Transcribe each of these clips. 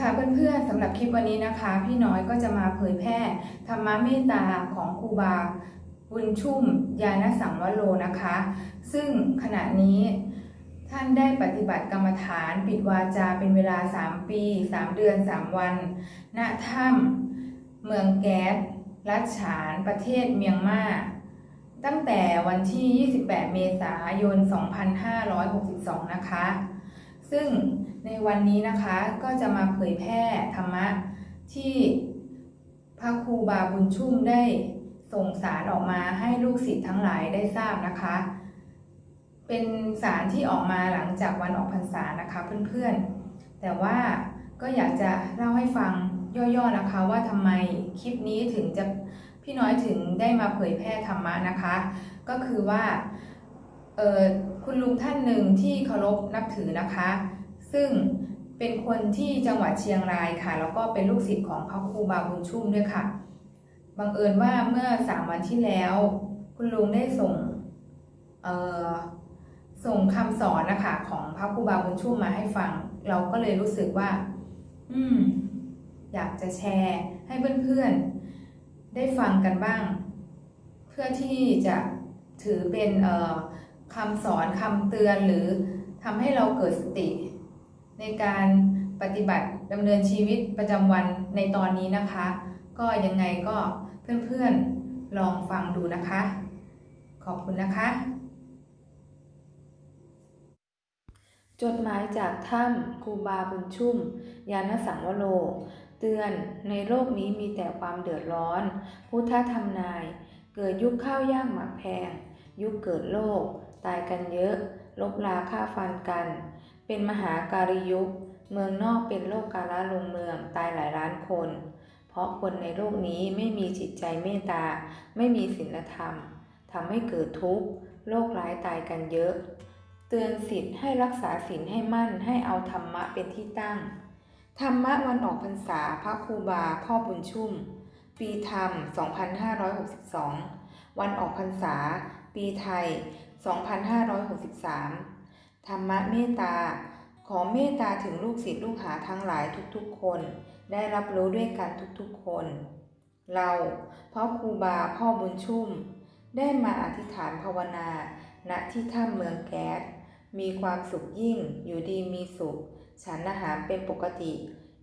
ค่ะเพื่อนๆสำหรับคลิปวันนี้นะคะ พี่น้อยก็จะมาเผยแพร่ธรรมะเมตตาของครูบาบุญชุ่มยานสังวโรนะคะ ซึ่งขณะนี้ท่านได้ปฏิบัติกรรมฐานปิดวาจาเป็นเวลา 3 ปี 3 เดือน 3 วัน ณถ้ำเมืองแก๊สรัชฉานประเทศเมียงมาตั้งแต่วันที่ 28 เมษายน 2562 นะคะ ซึ่งในวันนี้นะคะก็จะมาเผยแพร่ธรรมะที่พระครูบาบุญชุ่มได้ส่งสารออกมาให้ลูกศิษย์ทั้งหลายได้ทราบนะคะ เป็นสารที่ออกมาหลังจากวันออกพรรษานะคะเพื่อนๆ แต่ว่าก็อยากจะเล่าให้ฟังย่อๆนะคะ ว่าทำไมคลิปนี้ถึงจะพี่น้อยถึงได้มาเผยแพร่ธรรมะนะคะ ก็คือว่าเออ คุณลุงท่านหนึ่งที่เคารพนับถือนะคะ ซึ่งเป็นคนที่จังหวัดเชียงรายค่ะ แล้วก็เป็นลูกศิษย์ของพระครูบาบุญชุ่มด้วยค่ะ บังเอิญว่าเมื่อสามวันที่แล้ว คุณลุงได้ส่งเอ่อส่งคำสอนนะคะของพระครูบาบุญชุ่มมาให้ฟัง เราก็เลยรู้สึกว่า อืม อยากจะแชร์ให้เพื่อนๆ ได้ฟังกันบ้าง เพื่อที่จะถือเป็นเอ่อ คำสอนคำเตือนหรือทำให้เราเกิดสติ ในการปฏิบัติดำเนินชีวิตประจำวันในตอนนี้นะคะ ก็ยังไงก็เพื่อนๆลองฟังดูนะคะ ขอบคุณนะคะ จดหมายจากถ้ำครูบาบุญชุ่ม ยานสังวโรเตือนในโลกนี้มีแต่ความเดือดร้อน พุทธธรรมนาย เกิดยุคข้าวยากหมากแพง ยุคเกิดโรค ตายกันเยอะ ลบลาฆ่าฟันกัน เป็นมหาการิยุค เมืองนอกเป็นโลกการลลงเมืองตายหลายล้านคน เพราะคนในโลกนี้ไม่มีจิตใจเมตตา ไม่มีศีลธรรมทำให้เกิดทุกข์โรคร้ายตายกันเยอะ เตือนสิทธิ์ให้รักษาศีลให้มั่นให้เอาธรรมะเป็นที่ตั้ง ธรรมะวันออกพรรษาพระครูบาพ่อบุญชุ่ม ปีธรรม 2562 วันออกพรรษา ปีไทย 2563 ธรรมะเมตตา ขอเมตตาถึงลูกศิษย์ลูกหาทั้งหลายทุกๆคน ได้รับรู้ด้วยกันทุกๆคน เราพ่อครูบาพ่อบุญชุ่ม ได้มาอธิษฐานภาวนา ณที่ถ้ำเมืองแก๊สมีความสุขยิ่ง อยู่ดีมีสุข ฉันอาหารเป็นปกติ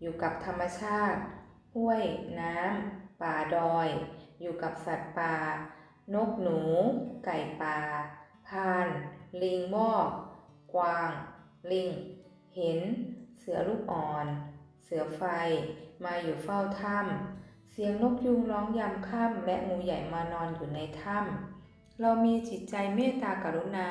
อยู่กับธรรมชาติ ห้วย น้ำ ป่าดอย อยู่กับสัตว์ป่า นกหนู ไก่ป่าาน ลิงมอกกวาง ลิง เห็น เสือลูกอ่อน เสือไฟ มาอยู่เฝ้าถ้ำเสียงนกยูงร้องยามค่ำและงูใหญ่มานอนอยู่ในถ้ำเรามีจิตใจเมตตากรุณา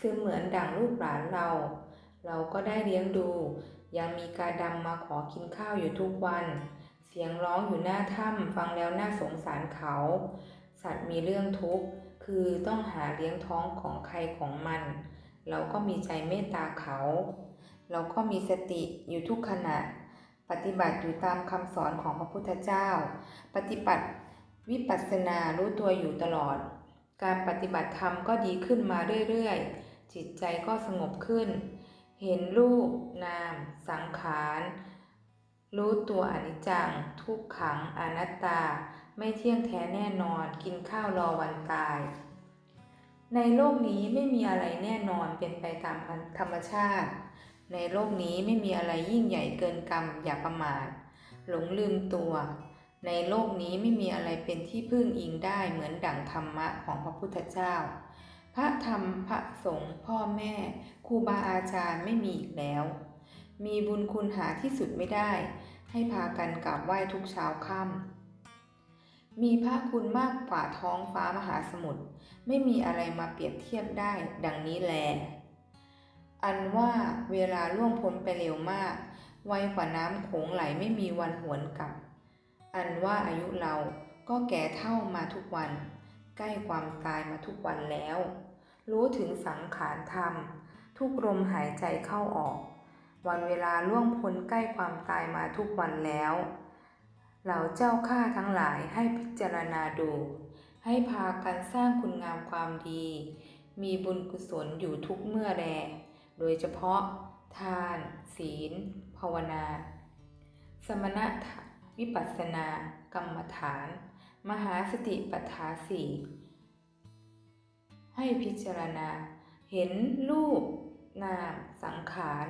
ซึ่งเหมือนดั่งลูกหลานเรา เราก็ได้เลี้ยงดู ยังมีกาดำมาขอกินข้าวอยู่ทุกวัน เสียงร้องอยู่หน้าถ้ำฟังแล้วน่าสงสารเขา สัตว์มีเรื่องทุกข์ คือต้องหาเลี้ยงท้องของใครของมัน เราก็มีใจเมตตาเขา เราก็มีสติอยู่ทุกขณะ ปฏิบัติอยู่ตามคำสอนของพระพุทธเจ้า ปฏิบัติวิปัสสนารู้ตัวอยู่ตลอด การปฏิบัติธรรมก็ดีขึ้นมาเรื่อยๆ จิตใจก็สงบขึ้น เห็นรูป นาม สังขาร รู้ตัวอนิจจัง ทุกขังอนัตตา ไม่เที่ยงแท้แน่นอนกินข้าวรอวันตาย ในโลกนี้ไม่มีอะไรแน่นอนเป็นไปตามธรรมชาติ ในโลกนี้ไม่มีอะไรยิ่งใหญ่เกินกรรมอย่าประมาทหลงลืมตัว ในโลกนี้ไม่มีอะไรเป็นที่พึ่งอิงได้เหมือนดั่งธรรมะของพระพุทธเจ้า พระธรรมพระสงฆ์พ่อแม่ครูบาอาจารย์ไม่มีอีกแล้ว มีบุญคุณหาที่สุดไม่ได้ ให้พากันกราบไหว้ทุกเช้าค่ำ มีพระคุณมากกว่าท้องฟ้ามหาสมุทรไม่มีอะไรมาเปรียบเทียบได้ดังนี้แล อันว่าเวลาล่วงพ้นไปเร็วมาก ไวกว่าน้ำโขงไหลไม่มีวันหวนกลับ อันว่าอายุเราก็แก่เท่ามาทุกวัน ใกล้ความตายมาทุกวันแล้ว รู้ถึงสังขารธรรม ทุกลมหายใจเข้าออก วันเวลาล่วงพ้นใกล้ความตายมาทุกวันแล้ว เหล่าเจ้าข้าทั้งหลายให้พิจารณาดู ให้พากันสร้างคุณงามความดี มีบุญกุศลอยู่ทุกเมื่อแลโดยเฉพาะ ทาน ศีล ภาวนา สมณะวิปัสสนากรรมฐาน มหาสติปัฏฐาสีให้พิจารณา เห็นรูป นาม สังขาร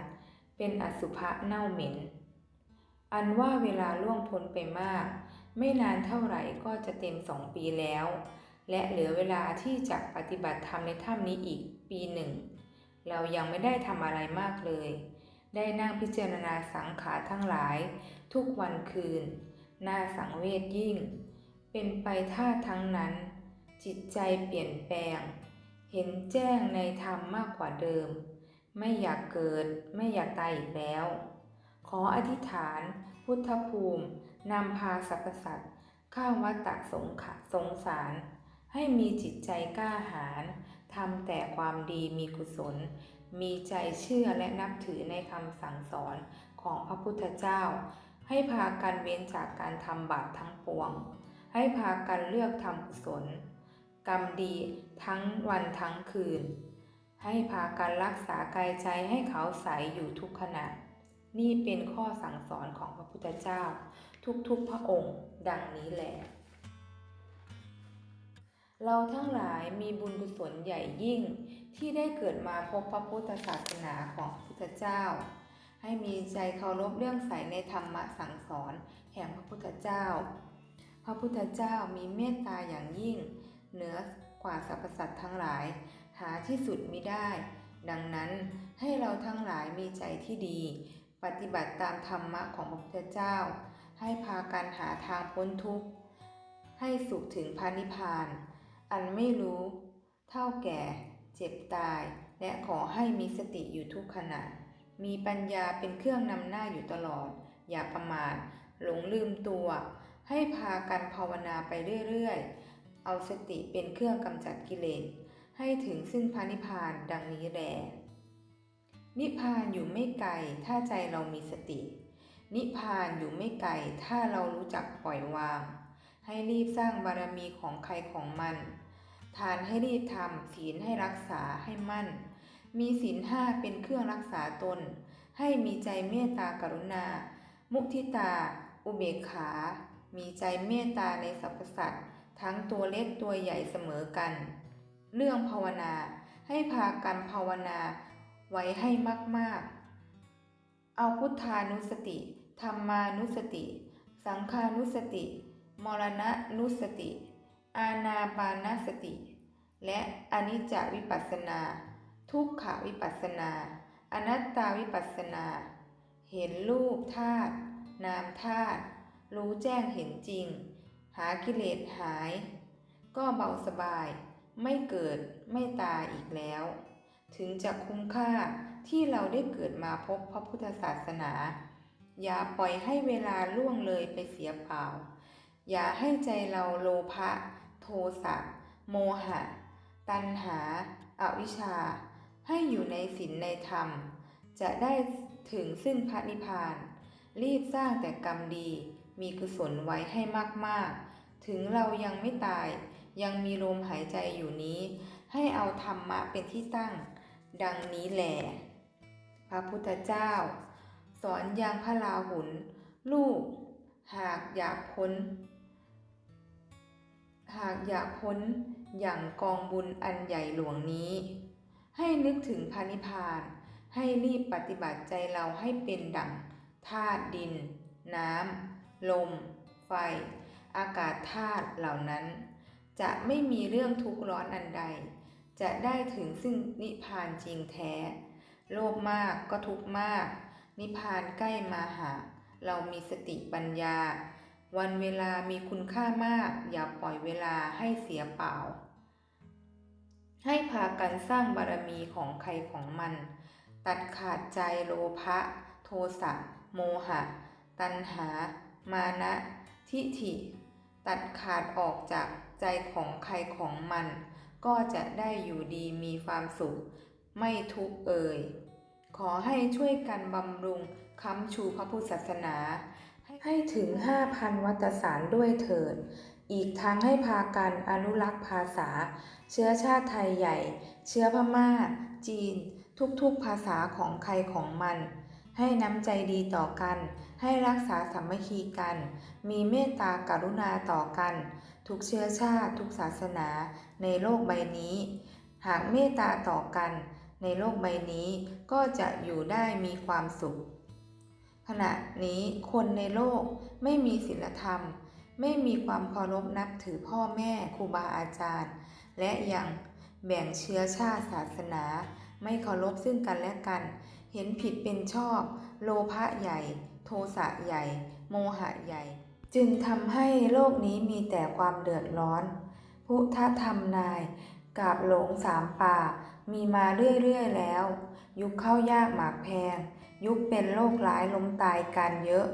เป็นอสุภะเน่าเหม็น อันว่าเวลาล่วงพ้นไปมาก ไม่นานเท่าไหร่ก็จะเต็มสองปีแล้ว และเหลือเวลาที่จะปฏิบัติธรรมในถ้ำนี้อีกปีหนึ่ง เรายังไม่ได้ทำอะไรมากเลย ได้นั่งพิจารณาสังขารทั้งหลาย ทุกวันคืน น่าสังเวชยิ่ง เป็นไปท่าทั้งนั้น จิตใจเปลี่ยนแปลง เห็นแจ้งในธรรมมากกว่าเดิม ไม่อยากเกิด ไม่อยากตายอีกแล้ว ขออธิษฐาน พุทธภูมินำพาสรรพสัตว์ข้าวัตตะสงขะสงสาร ให้มีจิตใจกล้าหาญทำแต่ความดีมีกุศล มีใจเชื่อและนับถือในคำสั่งสอนของพระพุทธเจ้า ให้พากันเว้นจากการทำบาปทั้งปวง ให้พากันเลือกทำกุศล กรรมดีทั้งวันทั้งคืน ให้พากันรักษากายใจให้เขาใสอยู่ทุกขณะ นี่เป็นข้อสั่งสอนของพระพุทธเจ้า ทุกๆพระองค์ดังนี้แหละเราทั้งหลายมีบุญกุศลใหญ่ยิ่ง ที่ได้เกิดมาพบพระพุทธศาสนาของพระพุทธเจ้า ให้มีใจเคารพเรื่องใสในธรรมะสั่งสอนแห่งพระพุทธเจ้า พระพุทธเจ้ามีเมตตาอย่างยิ่ง เหนือกว่าสรรพสัตว์ทั้งหลาย หาที่สุดมิได้ ดังนั้นให้เราทั้งหลายมีใจที่ดี ปฏิบัติตามธรรมะของพระพุทธเจ้า ให้พากันหาทางพ้นทุกข์ ให้สุขถึงพระนิพาน อันไม่รู้ เท่าแก่ เจ็บตาย และขอให้มีสติอยู่ทุกขณะ มีปัญญาเป็นเครื่องนำหน้าอยู่ตลอด อย่าประมาทหลงลืมตัว ให้พากันภาวนาไปเรื่อยๆ เอาสติเป็นเครื่องกำจัดกิเลสให้ถึงซึ่งพระนิพพานดังนี้แล นิพพานอยู่ไม่ไกลถ้าใจเรามีสติ นิพพานอยู่ไม่ไกลถ้าเรารู้จักปล่อยวาง ให้รีบสร้างบารมีของใครของมัน ทานให้รีบทำศีลให้รักษาให้มั่น มีศีลห้าเป็นเครื่องรักษาตน ให้มีใจเมตตากรุณา มุทิตา อุเบกขา มีใจเมตตาในสรรพสัตว์ทั้งตัวเล็กตัวใหญ่เสมอกัน เรื่องภาวนาให้พากันภาวนา ไว้ให้มาก ๆ เอาพุทธานุสติ ธรรมานุสติ สังฆานุสติ มรณะนุสติ อาณาปานสติ และอนิจจวิปัสสนา ทุกขวิปัสสนา อนัตตาวิปัสสนา เห็นรูปธาตุนามธาตุรู้แจ้งเห็นจริง หากิเลสหาย ก็เบาสบาย ไม่เกิดไม่ตายอีกแล้ว ถึงจะคุ้มค่าที่เราได้เกิดมาพบพระพุทธศาสนา อย่าปล่อยให้เวลาล่วงเลยไปเสียเปล่า อย่าให้ใจเราโลภะโทสะโมหะ ตัณหาอาวิชชา ให้อยู่ในศีลในธรรม จะได้ถึงซึ่งพระนิพพาน รีบสร้างแต่กรรมดี มีกุศลไว้ให้มากๆ ถึงเรายังไม่ตายยังมีลมหายใจอยู่นี้ ให้เอาธรรมะเป็นที่ตั้ง ดังนี้แหลพระพุทธเจ้า สอนอย่างพระลาหุนลูก หากอยากพ้น หากอยากพ้นอย่างกองบุญอันใหญ่หลวงนี้ ให้นึกถึงพระนิพพาน ให้รีบปฏิบัติใจเราให้เป็นดั่งธาตุดิน น้ำ ลม ไฟ อากาศธาตุเหล่านั้น จะไม่มีเรื่องทุกข์ร้อนอันใด จะได้ถึงซึ่งนิพพานจริงแท้ โลภมากก็ทุกมาก นิพพานใกล้มาหา เรามีสติปัญญา วันเวลามีคุณค่ามาก อย่าปล่อยเวลาให้เสียเปล่า ให้พากันสร้างบารมีของใครของมัน ตัดขาดใจโลภะโทสะโมหะ ตัณหา มานะ ทิฐิ ตัดขาดออกจากใจของใครของมัน ก็จะได้อยู่ดีมีความสุข ไม่ทุกเอ่ย ขอให้ช่วยกันบำรุงค้ำชูพระพุทธศาสนา ให้ถึง5,000วัตสารด้วยเถิด อีกทั้งให้พากันอนุรักษ์ภาษา เชื้อชาติไทยใหญ่ เชื้อพม่า จีน ทุกๆภาษาของใครของมันให้น้ำใจดีต่อกัน ให้รักษาสามัคคีกัน มีเมตตากรุณาต่อกัน ทุกเชื้อชาติ ทุกศาสนาในโลกใบนี้ หากเมตตาต่อกันในโลกใบนี้ก็จะอยู่ได้มีความสุข ขณะนี้คนในโลกไม่มีศีลธรรม ไม่มีความเคารพนับถือพ่อแม่ครูบาอาจารย์ และยังแบ่งเชื้อชาติศาสนา ไม่เคารพซึ่งกันและกัน เห็นผิดเป็นชอบ โลภะใหญ่ โทสะใหญ่ โมหะใหญ่ จึงทำให้โลกนี้มีแต่ความเดือดร้อน พุทธธรรมนายกาบหลงสามป่า มีมาเรื่อยๆแล้ว ยุคเข้ายากหมากแพง ยุคเป็นโรคร้ายล้มตายกันเยอะ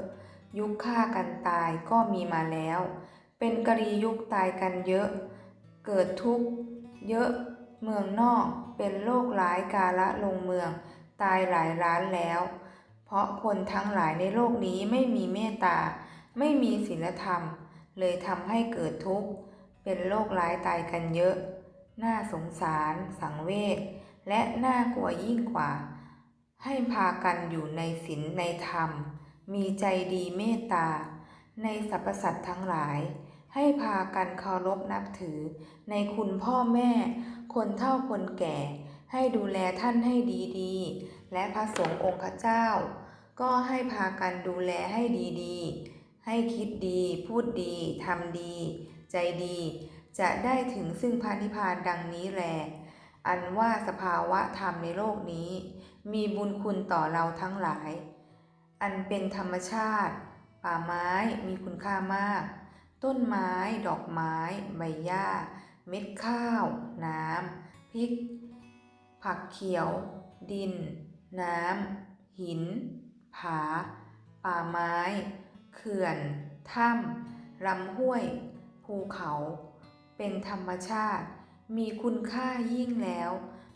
ยุคฆ่ากันตายก็มีมาแล้ว เป็นกรียุคตายกันเยอะ เกิดทุกข์เยอะ เมืองนอกเป็นโรคร้ายกาละลงเมือง ตายหลายล้านแล้ว เพราะคนทั้งหลายในโลกนี้ไม่มีเมตตา ไม่มีศีลธรรม เลยทำให้เกิดทุกข์ เป็นโรคร้ายตายกันเยอะ น่าสงสาร สังเวช และน่ากลัวยิ่งกว่า ให้พากันอยู่ในศีลในธรรม มีใจดีเมตตา ในสรรพสัตว์ทั้งหลาย ให้พากันเคารพนับถือ ในคุณพ่อแม่ คนเฒ่าคนแก่ ให้ดูแลท่านให้ดีๆ และพระสงฆ์องค์เจ้า ก็ให้พากันดูแลให้ดีๆ ให้คิดดี พูดดี ทำดี ใจดี จะได้ถึงซึ่งพานิพพานดังนี้แลอันว่าสภาวะธรรมในโลกนี้ มีบุญคุณต่อเราทั้งหลาย อันเป็นธรรมชาติ ป่าไม้มีคุณค่ามาก ต้นไม้ ดอกไม้ ใบหญ้า เม็ดข้าว น้ำพริก ผักเขียว ดิน น้ำ หิน ผา ป่าไม้ เขื่อน ถ้ำลำห้วย ภูเขา เป็นธรรมชาติ มีคุณค่ายิ่งแล้ว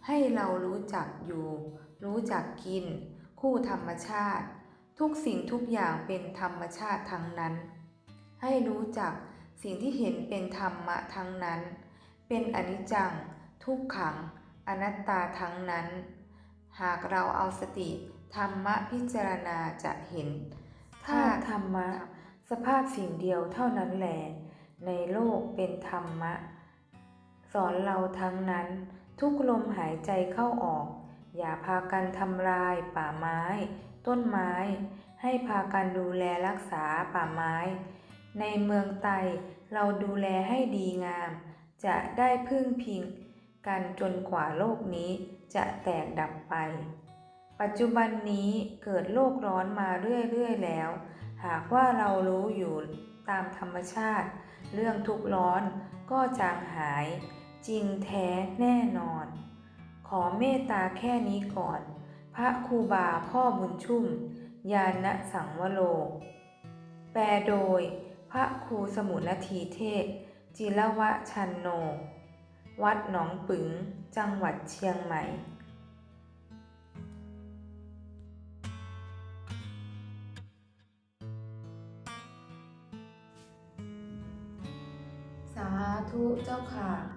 ให้เรารู้จักอยู่ รู้จักกิน คู่ธรรมชาติ ทุกสิ่งทุกอย่างเป็นธรรมชาติทั้งนั้น ให้รู้จักสิ่งที่เห็นเป็นธรรมะทั้งนั้น เป็นอนิจจัง ทุกขัง อนัตตาทั้งนั้น หากเราเอาสติธรรมะพิจารณาจะเห็น ถ้าธรรมะ สภาพสิ่งเดียวเท่านั้นแหลในโลกเป็นธรรมะ สอนเราทั้งนั้นทุกลมหายใจเข้าออก อย่าพากันทำลายป่าไม้ ต้นไม้ ให้พากันดูแลรักษาป่าไม้ ในเมืองไตเราดูแลให้ดีงาม จะได้พึ่งพิง กันจนกว่าโลกนี้จะแตกดับไป ปัจจุบันนี้เกิดโลกร้อนมาเรื่อยๆแล้ว หากว่าเรารู้อยู่ตามธรรมชาติ เรื่องทุกร้อนก็จางหาย จริงแท้แน่นอน ขอเมตตาแค่นี้ก่อน พระครูบาพ่อบุญชุ่มยาณสังวโรแปลโดย พระครูสมุนทีเทศ จิรวะชันโน วัดหนองปึง จังหวัดเชียงใหม่ ธุเจ้าค่ะ